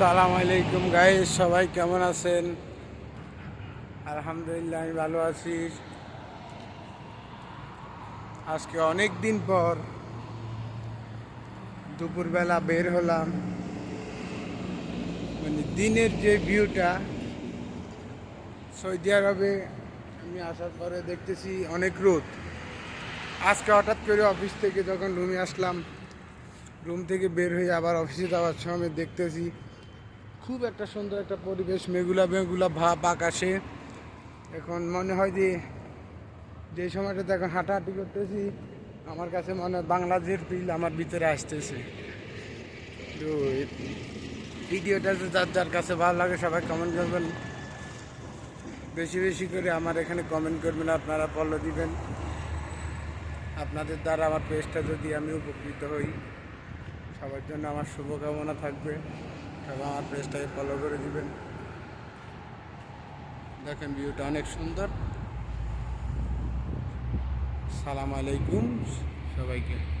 সালাম আলাইকুম গাইস সবাই কেমন আছেন? আলহামদুলিল্লাহ, আমি ভালো আছি। আজকে অনেক দিন পর দুপুরবেলা বের হলাম। মানে দিনের যে ভিউটা সৌদি আরবে আমি আসার পরে দেখতেছি অনেক রোদ। আজকে হঠাৎ করে অফিস থেকে যখন রুমে আসলাম রুম থেকে বের হয়ে আবার অফিসে যাওয়ার সময় দেখতেছি খুব একটা সুন্দর একটা পরিবেশ, মেঘুলা মেঘুলা ভাব আকাশে। এখন মনে হয় যে যে সময়টাতে এখন হাঁটাহাঁটি করতেছি, আমার কাছে মনে হয় বাংলাদেশের ফিল আমার ভিতরে আসতেছে। তো ভিডিওটা যার যার কাছে ভালো লাগে সবাই কমেন্ট করবেন। বেশি বেশি করে আমার এখানে কমেন্ট করবেন, আপনারা ফলো দিবেন। আপনাদের দ্বারা আমার পেজটা যদি আমি উপকৃত হই, সবার জন্য আমার শুভকামনা থাকবে। আমার পেজটাকে ফলো করে দিবেন। দেখেন ভিউটা অনেক সুন্দর। সালাম আলাইকুম সবাইকে।